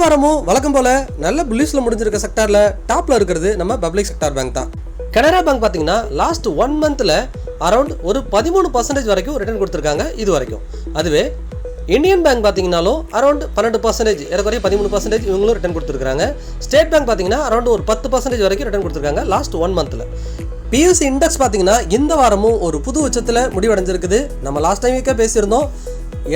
வாரமும் வழக்கம் போல நல்ல புல்லிஸ்ல முடிஞ்சிருக்க செக்டார்ல டாப்ல இருக்கிறது நம்ம பப்ளிக் செக்டார் பேங்க் தான். கனரா பேங்க் பார்த்தீங்கன்னா லாஸ்ட் ஒன் மந்த்ல அரௌண்ட் ஒரு பதிமூணு பர்சன்டேஜ் வரைக்கும் ரிட்டர்ன் கொடுத்துருக்காங்க இது வரைக்கும். அதுவே இந்தியன் பேங்க் பார்த்தீங்கன்னாலும் அரௌண்ட் பன்னெண்டு பர்சன்டேஜ் ஏறக்குறைய பதிமூணு பர்சன்டேஜ் இவங்களும் ரிட்டர்ன் கொடுத்துருக்காங்க ஸ்டேட் பேங்க் பார்த்தீங்கன்னா அரௌண்ட் ஒரு பத்து பர்சன்டேஜ் வரைக்கும் ரிட்டர்ன் கொடுத்துருக்காங்க லாஸ்ட் ஒன் மந்த்தில் பிஎஸ்சி இண்டெக்ஸ் பார்த்தீங்கன்னா இந்த வாரமும் ஒரு புது உச்சத்தில் முடிவடைஞ்சிருக்குது. நம்ம லாஸ்ட் டைம் வீக்காக பேசியிருந்தோம்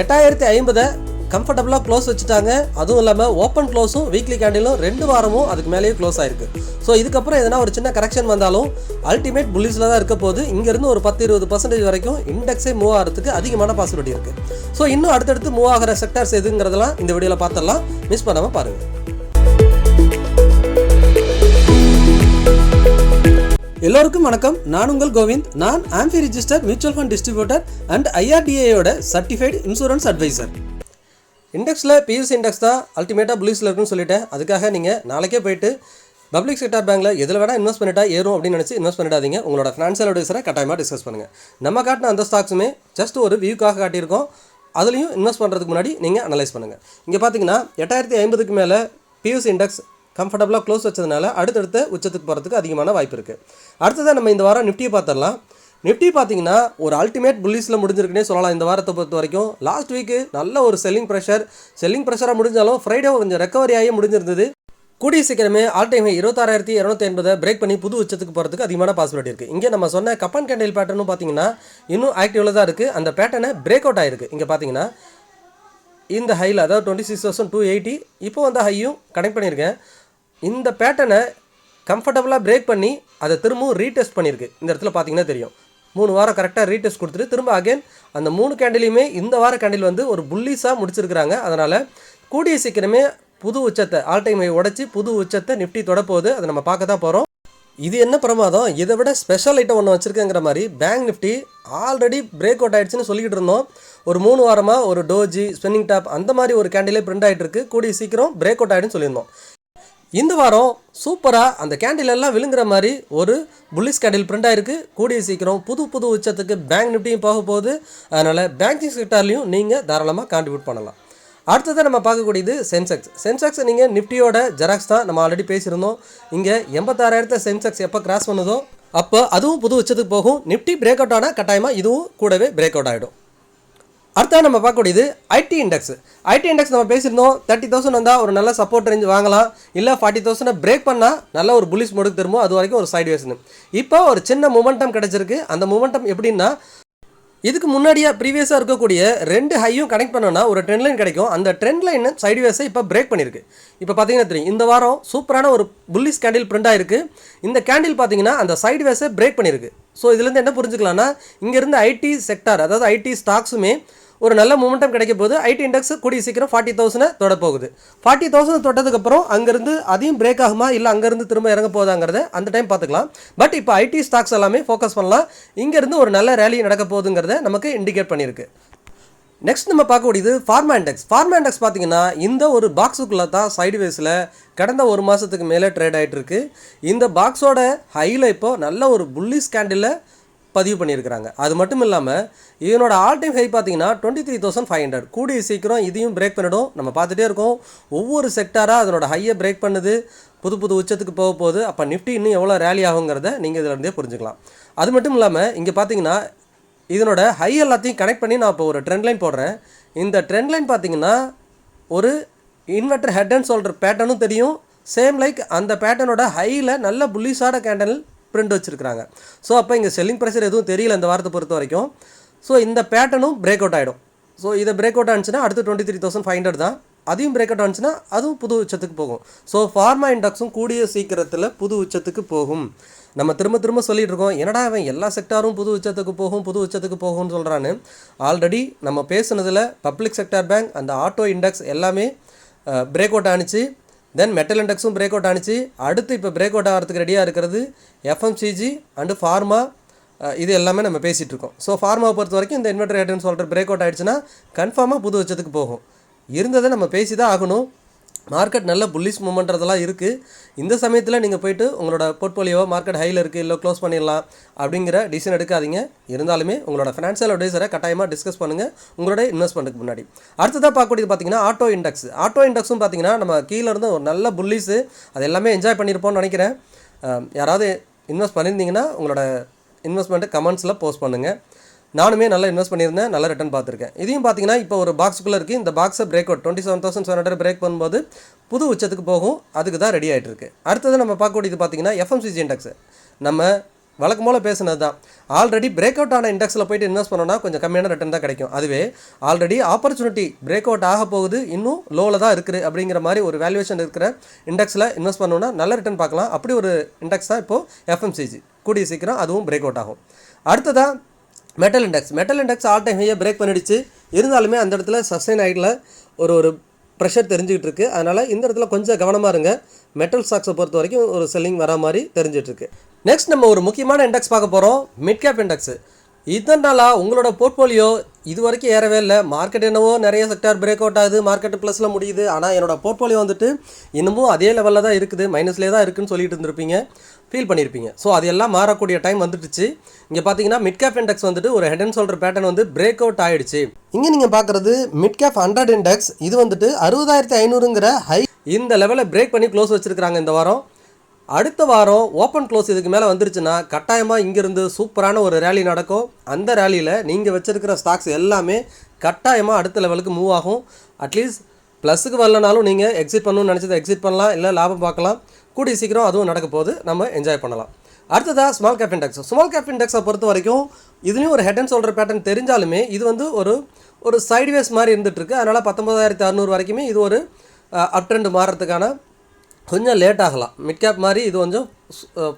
எட்டாயிரத்தி ஐம்பதை கம்ஃபர்டபுளாக க்ளோஸ் வச்சுட்டாங்க. அதுவும் இல்லாமல் ஓப்பன் க்ளோஸும் வீக்லி கேண்டிலும் ரெண்டு வாரமும் அதுக்கு மேலேயே க்ளோஸ் ஆயிருக்கு. ஸோ இதுக்கப்புறம் எதனா ஒரு சின்ன கரெக்ஷன் வந்தாலும் அல்டிமேட் புல்லிஸில் தான் இருக்க போது இங்கேருந்து ஒரு பத்து இருபது பர்சன்டேஜ் வரைக்கும் இண்டெக்ஸே மூவ் ஆகிறதுக்கு அதிகமான பாசிபிலிட்டி இருக்குது ஸோ இன்னும் அடுத்தடுத்து மூவ் ஆகிற செக்டர்ஸ் எதுங்கிறதெல்லாம் இந்த வீடியோவில் பார்த்துடலாம். மிஸ் பண்ணாமல் பாருங்கள் எல்லோருக்கும் வணக்கம். நான் உங்கள் கோவிந்த். நான் AMFI register mutual fund distributor and ஐஆர்டிஏயோட certified insurance advisor இண்டெக்ஸில் பியூசி இண்டெக்ஸ் தான் அல்டிமேட்டாக புலிஸில் இருக்குன்னு சொல்லிட்டேன். அதுக்காக நீங்கள் நாளைக்கே போயிட்டு பப்ளிக் செக்டார் பேங்க்கில் எதில் வேணால் இன்வெஸ்ட் பண்ணிட்டா ஏறும் அப்படின்னு நினச்சி இன்வெஸ்ட் பண்ணிடாதீங்க. உங்களோட ஃபினான்ஷியல் அட்வைஸரை கட்டாயமாக டிஸ்கஸ் பண்ணுங்கள் நம்ம காட்டின அந்த ஸ்டாக்ஸுமே ஜஸ்ட் ஒரு வியூக்காக காட்டியிருக்கோம். அதுலேயும் இன்வெஸ்ட் பண்ணுறதுக்கு முன்னாடி நீங்கள் அனலைஸ் பண்ணுங்கள் இங்கே பார்த்தீங்கன்னா எட்டாயிரத்தி ஐம்பதுக்கு மேலே பியூசி இண்டெக்ஸ் கம்ஃபர்டபுளாக க்ளோஸ் வச்சதுனால அடுத்தடுத்த உச்சத்துக்கு போகிறதுக்கு அதிகமான வாய்ப்பு இருக்குது அடுத்ததாக நம்ம இந்த வாரம் நிஃப்டியை பார்த்துடலாம். நிஃப்டி பார்த்தீங்கன்னா ஒரு அல்டிமேட் புல்லிஸில் முடிஞ்சிருக்குனே சொல்லலாம். இந்த வாரத்தை பொறுத்த வரைக்கும் லாஸ்ட் வீக்கு நல்ல ஒரு செல்லிங் ப்ரெஷர் செல்லிங் ப்ரெஷராக முடிஞ்சாலும் ஃப்ரைடே கொஞ்சம் ரெக்கவரி ஆகி முடிஞ்சிருந்தது. கூடிய சீக்கிரமே ஆல் டைம் இருபத்தாறாயிரத்தி இரநூத்தி எண்பதை பிரேக் பண்ணி புது உச்சத்துக்கு போகிறதுக்கு அதிகமான பாசிபிலிட்டி இருக்குது இங்கே நம்ம சொன்ன கப்பன் கேண்டில் பேட்டர்னு பார்த்தீங்கன்னா இன்னும் ஆக்டிவில் தான் இருக்குது அந்த பேட்டர்னை பிரேக் அவுட் ஆயிருக்கு. இங்கே பார்த்தீங்கன்னா இந்த ஹையில் அதாவது twenty six thousand two eighty இப்போ வந்து ஹையும் கனெக்ட் பண்ணியிருக்கேன். இந்த பேட்டர்னை கம்ஃபர்டபுளாக பிரேக் பண்ணி அதை திரும்பவும் ரீடெஸ்ட் பண்ணியிருக்கு. இந்த இடத்துல பார்த்தீங்கன்னா தெரியும். மூணு வாரம் கரெக்டாக ரீடெஸ்ட் கொடுத்துட்டு திரும்ப அகைன் அந்த மூணு கேண்டிலையுமே இந்த வார கேண்டில் வந்து ஒரு புல்லிஸாக முடிச்சிருக்கிறாங்க. அதனால் கூடிய சீக்கிரமே புது உச்சத்தை ஆல் டைம் உடச்சி புது உச்சத்தை நிஃப்டி தொடப்போகுது. அதை நம்ம பார்க்க தான் போகிறோம் இது என்ன பிரமாதம்? இதை விட ஸ்பெஷல் ஐட்டம் ஒன்று வச்சுருக்கேங்கிற மாதிரி bank Nifty already break out ஆகிடுச்சின்னு சொல்லிக்கிட்டு இருந்தோம். ஒரு மூணு வாரமாக ஒரு டோஜி ஸ்பின்னிங் டாப் அந்த மாதிரி ஒரு கேண்டிலே பிரிண்ட் ஆகிட்டு இருக்கு. கூடிய சீக்கிரம் பிரேக் அவுட் ஆகிடுன்னு சொல்லியிருந்தோம். இந்த வாரம் சூப்பராக அந்த கேண்டில் எல்லாம் விழுங்குற மாதிரி ஒரு புல்லிஸ் கேண்டில் பிரிண்ட் ஆகிருக்கு கூடிய சீக்கிரம் புது புது உச்சத்துக்கு பேங்க் நிஃப்டியும் போக போகுது. அதனால் பேங்கிங் செக்டர்லையும் நீங்கள் தாராளமாக கான்ட்ரிபியூட் பண்ணலாம். அடுத்ததாக நம்ம பார்க்கக்கூடியது சென்செக்ஸ் சென்செக்ஸ் நீங்கள் நிஃப்டியோட ஜெராக்ஸ் தான் நம்ம ஆல்ரெடி பேசியிருந்தோம். இங்கே எண்பத்தாறாயிரத்தை சென்செக்ஸ் எப்போ கிராஸ் பண்ணுதோ அப்போ அதுவும் புது உச்சத்துக்கு போகும். நிஃப்டி பிரேக் அவுட் ஆனால் கட்டாயமாக இதுவும் கூடவே பிரேக் அவுட் ஆகிடும் அடுத்தது நம்ம பார்க்கக்கூடியது ஐடி இண்டெக்ஸ் ஐடி இண்டெக்ஸ் நம்ம பேசியிருந்தோம். தேர்ட்டி தௌசண்ட் வந்தால் ஒரு நல்ல சப்போர்ட் ரேஞ்ச் வாங்கலாம். இல்லை ஃபார்ட்டி தௌசண்டை பிரேக் பண்ணால் நல்ல ஒரு புலிஸ் முடுக்கு திரும்பும். அது வரைக்கும் ஒரு சைடு வேஸ்னு இப்போ ஒரு சின்ன மூமெண்டம் கிடச்சிருக்கு. அந்த மூமெண்டம் எப்படின்னா இதுக்கு முன்னாடியே ப்ரீவியஸாக இருக்கக்கூடிய ரெண்டு ஹையும் கனெக்ட் பண்ணோன்னா ஒரு ட்ரெண்ட் லைன் கிடைக்கும். அந்த ட்ரெண்ட் லைன் சைடுவேஸை இப்போ பிரேக் பண்ணியிருக்கு இப்போ பார்த்தீங்கன்னா தெரியும் இந்த வாரம் சூப்பரான ஒரு புல்லிஸ் கேண்டில் பிரிண்ட் ஆயிருக்கு. இந்த கேண்டில் பார்த்தீங்கன்னா அந்த சைடுவேஸை பிரேக் பண்ணியிருக்கு ஸோ இதுலேருந்து என்ன புரிஞ்சுக்கலாம்னா இங்கேருந்து ஐடி செக்டார் அதாவது ஐடி ஸ்டாக்ஸுமே ஒரு நல்ல மூமெண்டம் கிடைக்க போது ஐடி இண்டெக்ஸ் கூடிய சீக்கிரம் ஃபார்ட்டி தௌசண்ட் தொட போகுது ஃபார்ட்டி தௌசண்ட் தொட்டதுக்கப்புறம் அங்கேருந்து அதையும் பிரேக் ஆகுமா? இல்லை அங்கேருந்து திரும்ப இறங்க போகுதாங்கிறத அந்த டைம் பார்த்துக்கலாம். பட் இப்போ ஐடி ஸ்டாக்ஸ் எல்லாமே ஃபோக்கஸ் பண்ணலாம். இங்கேருந்து ஒரு நல்ல ரேலி நடக்க போகுதுங்கிறத நமக்கு இண்டிகேட் பண்ணியிருக்கு. நெக்ஸ்ட் நம்ம பார்க்கக்கூடியது ஃபார்மா இண்டெக்ஸ் ஃபார்மா இண்டெக்ஸ் பார்த்தீங்கன்னா இந்த ஒரு பாக்ஸுக்குள்ளே தான் சைடு வேஸில் கடந்த ஒரு மாதத்துக்கு மேலே ட்ரேட் ஆகிட்டு இருக்கு. இந்த பாக்ஸோட ஹையில் இப்போ நல்ல ஒரு புள்ளி ஸ்கேண்டில் பதிவு பண்ணியிருக்கிறாங்க. அது மட்டும் இல்லாமல் இதனோட ஆல் டைம் ஹை பார்த்தீங்கன்னா twenty three thousand five hundred கூடிய சீக்கிரம் இதையும் பிரேக் பண்ணிடும். நம்ம பார்த்துட்டே இருக்கோம். ஒவ்வொரு செக்டாராக அதனோட ஹையை பிரேக் பண்ணுது. புது புது உச்சத்துக்கு போக போகுது. அப்போ நிஃப்டி இன்னும் எவ்வளோ ரேலி ஆகுங்கிறத நீங்கள் இதிலேருந்தே புரிஞ்சுக்கலாம். அது மட்டும் இல்லாமல் இங்கே பார்த்தீங்கன்னா இதனோட ஹை எல்லாத்தையும் கனெக்ட் பண்ணி நான் இப்போ ஒரு ட்ரெண்ட் லைன் போடுறேன். இந்த ட்ரெண்ட் லைன் பார்த்தீங்கன்னா ஒரு இன்வெர்டர் ஹெட்னு சொல்கிற பேட்டர்னும் தெரியும். சேம் லைக் அந்த பேட்டர்னோட ஹையில் நல்ல புல்லிஸான கேண்டல் பிரிண்ட் வச்சுருக்காங்க ஸோ அப்போ இங்கே செல்லிங் ப்ரெஷர் எதுவும் தெரியல இந்த வாரத்தை பொறுத்த வரைக்கும். ஸோ இந்த பேட்டர்னும் பிரேக் அவுட் ஆகிடும் ஸோ இதை பிரேக் அவுட் ஆனிச்சுன்னா அடுத்து twenty three thousand five hundred தான். அதையும் பிரேக் அவுட் ஆனிச்சுன்னா அதுவும் புது உச்சத்துக்கு போகும். ஸோ ஃபார்மா இண்டெக்ஸும் கூடிய சீக்கிரத்தில் புது உச்சத்துக்கு போகும். நம்ம திரும்ப திரும்ப சொல்லிட்டு இருக்கோம் என்னடா அவன் எல்லா செக்டாரும் புது உச்சத்துக்கு போகும் புது உச்சத்துக்கு போகும்னு சொல்கிறான்னு ஆல்ரெடி நம்ம பேசுனதில் பப்ளிக் செக்டார் பேங்க் அந்த ஆட்டோ இண்டெக்ஸ் எல்லாமே பிரேக் அவுட் ஆனிச்சு. தென் மெட்டல் இண்டெக்ஸும் பிரேக் அவுட் ஆனிச்சு. அடுத்து இப்போ பிரேக் அவுட் ஆகிறதுக்கு ரெடியாக இருக்கிறது எஃப்எம்சிஜி அண்டு ஃபார்மா இது எல்லாமே நம்ம பேசிகிட்டு இருக்கோம். ஸோ ஃபார்மாவை பொறுத்த வரைக்கும் இந்த இன்வெர்டர் ரேட்டுன்னு சொல்கிற பிரேக் அவுட் ஆகிடுச்சுன்னா கன்ஃபார்மாக புது வச்சதுக்கு போகும். இருந்ததை நம்ம பேசி தான் ஆகணும். மார்க்கெட் நல்ல புல்லிஷ் மூமெண்ட்றதெல்லாம் இருக்குது இந்த சமயத்தில் நீங்கள் போயிட்டு உங்களோட போர்ட்ஃபோலியோவை மார்க்கெட் ஹையில் இருக்குது இல்லை க்ளோஸ் பண்ணிடலாம் அப்படிங்கிற டிசிஷன் எடுக்காதீங்க. இருந்தாலுமே உங்களோட ஃபினான்ஷியல் அட்வைசரை கட்டாயமாக டிஸ்கஸ் பண்ணுங்கள் உங்களோட இன்வெஸ்ட்மெண்ட்டுக்கு முன்னாடி. அடுத்ததாக பார்க்கக்கூடியது பார்த்தீங்கன்னா ஆட்டோ இண்டெக்ஸ் ஆட்டோ இண்டெக்ஸும் பார்த்தீங்கன்னா நம்ம கீழே இருந்து ஒரு நல்ல புல்லிஸு அது எல்லாமே என்ஜாய் பண்ணியிருப்போம்னு நினைக்கிறேன். யாராவது இன்வெஸ்ட் பண்ணியிருந்தீங்கன்னா உங்களோட இன்வெஸ்ட்மெண்ட்டை கமெண்ட்ஸில் போஸ்ட் பண்ணுங்கள் நானுமே நல்லா இன்வெஸ்ட் பண்ணியிருந்தேன் நல்லா ரிட்டர்ன் பார்த்துருக்கேன். இதையும் பார்த்தீங்கன்னா இப்போ ஒரு பாக்ஸுக்குள்ளே இருக்குது இந்த பாக்ஸை break out twenty seven thousand seven hundred break பண்ணும்போது புது உச்சத்துக்கு போகும். அதுக்கு தான் ரெடி ஆகிட்டு இருக்கு அடுத்தது நம்ம பார்க்கக்கூடியது பார்த்தீங்கன்னா எஃப்எம்சிஜி இண்டெக்ஸ் நம்ம வழக்கம் போல் பேசுனது தான் ஆல்ரெடி பிரேக் அவுட் ஆன இண்டெக்ஸில் போயிட்டு இன்வெஸ்ட் பண்ணோன்னா கொஞ்சம் கம்மியான ரிட்டர்ன் தான் கிடைக்கும். அதுவே ஆல்ரெடி ஆப்பர்ச்சுனிட்டி பிரேக் அவுட் ஆக போகுது. இன்னும் லோவில் தான் இருக்குது அப்படிங்கிற மாதிரி ஒரு வேல்யூவேஷன் இருக்கிற இண்டெக்ஸில் இன்வெஸ்ட் பண்ணோன்னா நல்ல ரிட்டர்ன் பார்க்கலாம். அப்படி ஒரு இண்டெக்ஸ் தான் இப்போது எஃப்எம்சிஜி கூடிய சீக்கிரம் அதுவும் பிரேக் அவுட் ஆகும். அடுத்ததாக metal index metal index all time ஹையாக பிரேக் பண்ணிடுச்சு. இருந்தாலுமே அந்த இடத்துல சஸ்டைன் ஆகிடல ஒரு ஒரு ப்ரெஷர் தெரிஞ்சுக்கிட்டு இருக்கு அதனால் இந்த இடத்துல கொஞ்சம் கவனமாக இருங்க. மெட்டல் ஸ்டாக்ஸை பொறுத்த வரைக்கும் ஒரு செல்லிங் வரா மாதிரி தெரிஞ்சிட்ருக்கு நெக்ஸ்ட் நம்ம ஒரு முக்கியமான இண்டெக்ஸ் பார்க்க போகிறோம் மிட் கேப் இண்டெக்ஸ் இதன் உங்களோட போர்ட்ஃபோலியோ இது வரைக்கும் ஏறவே இல்லை. மார்க்கெட் என்னவோ நிறைய செக்டார் பிரேக் அவுட் ஆகுது. மார்க்கெட் ப்ளஸில் முடியுது. ஆனால் என்னோட போர்ட்ஃபோலியோ வந்துட்டு இன்னமும் அதே லெவலில் தான் இருக்குது. மைனஸ்லேயே தான் இருக்குன்னு சொல்லிட்டு இருந்திருப்பீங்க. ஃபீல் பண்ணியிருப்பீங்க ஸோ அது எல்லாம் மாறக்கூடிய டைம் வந்துடுச்சு இங்கே பார்த்தீங்கன்னா மிட் கேப் இண்டெக்ஸ் வந்துட்டு ஒரு ஹெட் அண்ட் ஷோல்டர் பேட்டர்ன் வந்து பிரேக் அவுட் ஆயிடுச்சு. இங்கே நீங்கள் பார்க்குறது மிட் கேப் ஹண்ட்ரட் இண்டெக்ஸ் இது வந்துட்டு அறுபதாயிரத்தி ஐநூறுங்கிற ஹை இந்த லெவலில் பிரேக் பண்ணி க்ளோஸ் வச்சிருக்காங்க இந்த வாரம். அடுத்த வாரம் ஓப்பன் க்ளோஸ் இதுக்கு மேலே வந்துருச்சுன்னா கட்டாயமாக இங்கேருந்து சூப்பரான ஒரு ரேலி நடக்கும். அந்த ரேலியில் நீங்கள் வச்சுருக்கிற ஸ்டாக்ஸ் எல்லாமே கட்டாயமாக அடுத்த லெவலுக்கு மூவ் ஆகும். அட்லீஸ்ட் ப்ளஸுக்கு வரலனாலும் நீங்கள் எக்ஸிட் பண்ணணும்னு நினச்சதை எக்ஸிட் பண்ணலாம் இல்லை லாபம் பார்க்கலாம். கூடிய சீக்கிரம் அதுவும் நடக்க போது நம்ம என்ஜாய் பண்ணலாம். அடுத்ததாக small cap index small cap இண்டெக்ஸை பொறுத்த வரைக்கும் இதுலேயும் ஒரு ஹெட் அண்ட் ஷோல்டர் பேட்டர்ன் தெரிஞ்சாலுமே இது வந்து ஒரு ஒரு சைட்வேஸ் மாதிரி இருந்துகிட்ருக்கு அதனால் பத்தொம்பதாயிரத்தி அறநூறு வரைக்குமே இது ஒரு அப் ட்ரெண்ட் மாறுறதுக்கான கொஞ்சம் லேட் ஆகலாம். மிட் கேப் மாதிரி இது கொஞ்சம்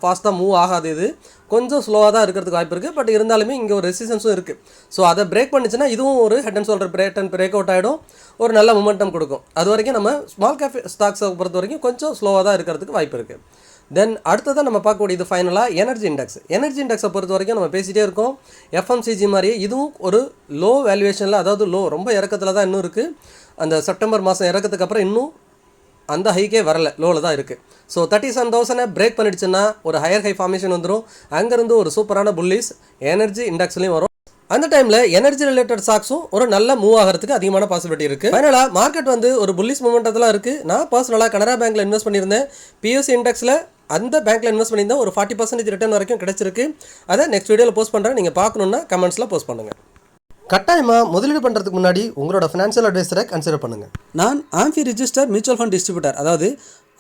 ஃபாஸ்ட்டாக மூவ் ஆகாது இது. கொஞ்சம் ஸ்லோவாக தான் இருக்கிறதுக்கு வாய்ப்பு இருக்குது பட் இருந்தாலுமே இங்கே ஒரு ரெசிஸ்டன்ஸும் இருக்குது ஸோ அதை பிரேக் பண்ணிச்சுன்னா இதுவும் ஒரு head and shoulder break and break out ஆகிடும் ஒரு நல்ல மூமெண்டம் கொடுக்கும். அது வரைக்கும் நம்ம ஸ்மால் கேப் ஸ்டாக்ஸை பொறுத்த வரைக்கும் கொஞ்சம் ஸ்லோவாக தான் இருக்கிறதுக்கு வாய்ப்பு இருக்குது தென் அடுத்ததான் நம்ம பார்க்கக்கூடியது ஃபைனலாக எனர்ஜி இண்டெக்ஸ் எனர்ஜி இண்டெக்ஸை பொறுத்த வரைக்கும் நம்ம பேசிகிட்டே இருக்கோம். எஃப்எம்சிஜி மாதிரியே இதுவும் ஒரு லோ வேல்யூவேஷனில் அதாவது லோ ரொம்ப இறக்கத்தில் தான் இன்னும் இருக்குது அந்த செப்டம்பர் மாதம் இறக்கத்துக்கு அப்புறம் இன்னும் அந்த ஹைக்கே வரல. லோவில் தான் இருக்குது ஸோ தேர்ட்டி செவன் தௌசண்டை பிரேக் பண்ணிடுச்சுன்னா ஒரு ஹையர் ஹை ஃபார்மேஷன் வந்துடும் அங்கேருந்து ஒரு சூப்பரான புல்லிஸ் எனர்ஜி இண்டெக்ஸ்லையும் வரும். அந்த டைமில் எனர்ஜி ரிலேட்டட் ஸ்டாக்ஸும் ஒரு நல்ல மூவ் ஆகிறதுக்கு அதிகமான பாசிபிலிட்டி இருக்குது அதனால் மார்க்கெட் வந்து ஒரு புல்லிஸ் மூமெண்ட்டத்தில் இருக்குது நான் பர்சனலாக கனரா பேங்க்கில் இன்வெஸ்ட் பண்ணியிருந்தேன். பிஎஸ்சி இண்டெக்ஸில் அந்த பேங்க்கில் இன்வெஸ்ட் பண்ணியிருந்தேன். ஒரு ஃபார்ட்டி பர்சன்டேஜ் ரிட்டர்ன் வரைக்கும் கிடச்சிருக்கு. அதை நெக்ஸ்ட் வீடியோவில் போஸ்ட் பண்ணுறேன் நீங்கள் பார்க்கணுன்னா கமெண்ட்ஸில் போஸ்ட் பண்ணுங்கள் கட்டாயமாக முதலீடு பண்ணுறதுக்கு முன்னாடி உங்களோட ஃபினான்ஷியல் அட்வைஸரை கன்சிடர் பண்ணுங்கள் நான் AMFI register mutual fund distributor அதாவது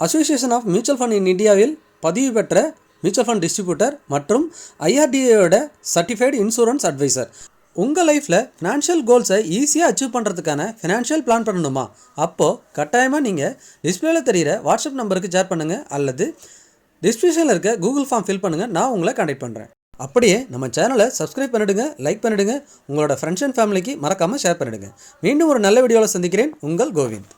association of mutual fund in இந்தியாவில் பதிவு பெற்ற மியூச்சுவல் ஃபண்ட் டிஸ்ட்ரிபியூட்டர் மற்றும் ஐஆர்டிஏயோட சர்டிஃபைடு இன்சூரன்ஸ் அட்வைசர் உங்கள் லைஃப்பில் ஃபினான்ஷியல் கோல்ஸை ஈஸியாக அச்சீவ் பண்ணுறதுக்கான ஃபினான்ஷியல் பிளான் பண்ணணுமா? அப்போது கட்டாயமாக நீங்கள் டிஸ்பிளேல தெரிகிற வாட்ஸ்அப் நம்பருக்கு ஷேர் பண்ணுங்கள் அல்லது டிஸ்கிரிப்ஷனில் இருக்க கூகுள் ஃபார்ம் ஃபில் பண்ணுங்கள் நான் உங்களை கண்டெக்ட் பண்ணுறேன் அப்படியே நம்ம சேனலை சப்ஸ்கிரைப் பண்ணிடுங்க லைக் பண்ணிடுங்க உங்களோட ஃப்ரெண்ட்ஸ் அண்ட் ஃபேமிலிக்கு மறக்காமல் ஷேர் பண்ணிடுங்க. மீண்டும் ஒரு நல்ல வீடியோவில் சந்திக்கிறேன். உங்கள் கோவிந்த்.